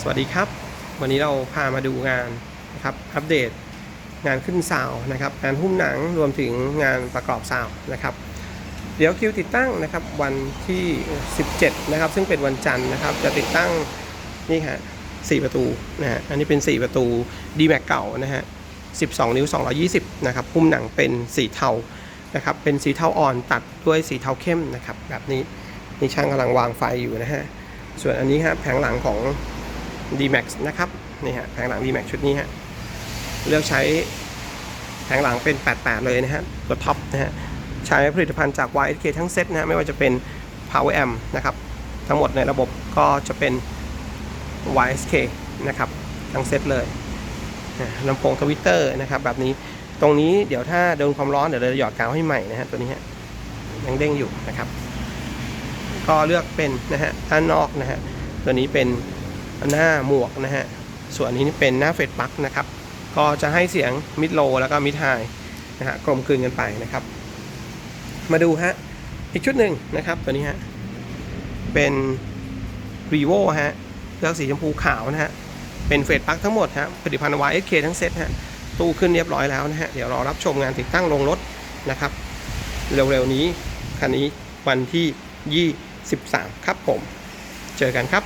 สวัสดีครับ วันนี้เราพามาดูงานนะครับอัปเดตงานขึ้นซาวนะครับงานหุ้มหนังรวมถึงงานประกอบซาวน์นะครับ เดี๋ยวคิวติดตั้งนะครับวันที่ 17นะครับซึ่งเป็นวันจันทร์นะครับจะติดตั้งนี่ฮะ4ประตูนะฮะอันนี้เป็น 4 ประตู d m a x เก่านะฮะ12 นิ้ว 220นะครับหุ้มหนังเป็นสีเทานะครับเป็นสีเทาอ่อนตัดด้วยสีเทาเข้มนะครับแบบนี้นี่ช่างกำลังวางไฟอยู่นะฮะ ส่วนอันนี้ฮะแผงหลังของ D-Max นะครับนี่ฮะแผงหลัง D-Max ชุดนี้ฮะเลือกใช้แผงหลังเป็น 88 เลยนะฮะตัวท็อปนะฮะใช้ผลิตภัณฑ์จาก YSK ทั้งเซตนะฮะไม่ว่าจะเป็น Power Amp นะครับทั้งหมดในระบบก็จะเป็น YSK นะครับทั้งเซตเลยลำโพงทวิตเตอร์นะครับแบบนี้ตรงนี้เดี๋ยวถ้าโดนความร้อนเดี๋ยวเราจะหยอดกาวให้ใหม่นะฮะตัวนี้ฮะยังเด้งอยู่นะครับ ก็เลือกเป็นนะฮะด้านนอกนะฮะตัวนี้เป็นหน้าหมวกนะฮะส่วนนี้นี่เป็นหน้าเฟดปักนะครับก็จะให้เสียงมิดโลแล้วก็มิดไฮนะฮะกลมกลืนกันไปนะครับ มาดูฮะอีกชุดหนึ่งนะครับตัวนี้ฮะเป็น r e v o ฮะเลือกสีชมพูขาวนะฮะเป็นเฟดปักทั้งหมดฮะผลิตภัณฑ์ YSK ทั้งเซตฮะตู้ขึ้นเรียบร้อยแล้วนะฮะเดี๋ยวรอรับชมงานติดตั้งลงรถนะครับ เร็วๆนี้คันนี้วันที่ 13 ครับผม เจอกันครับ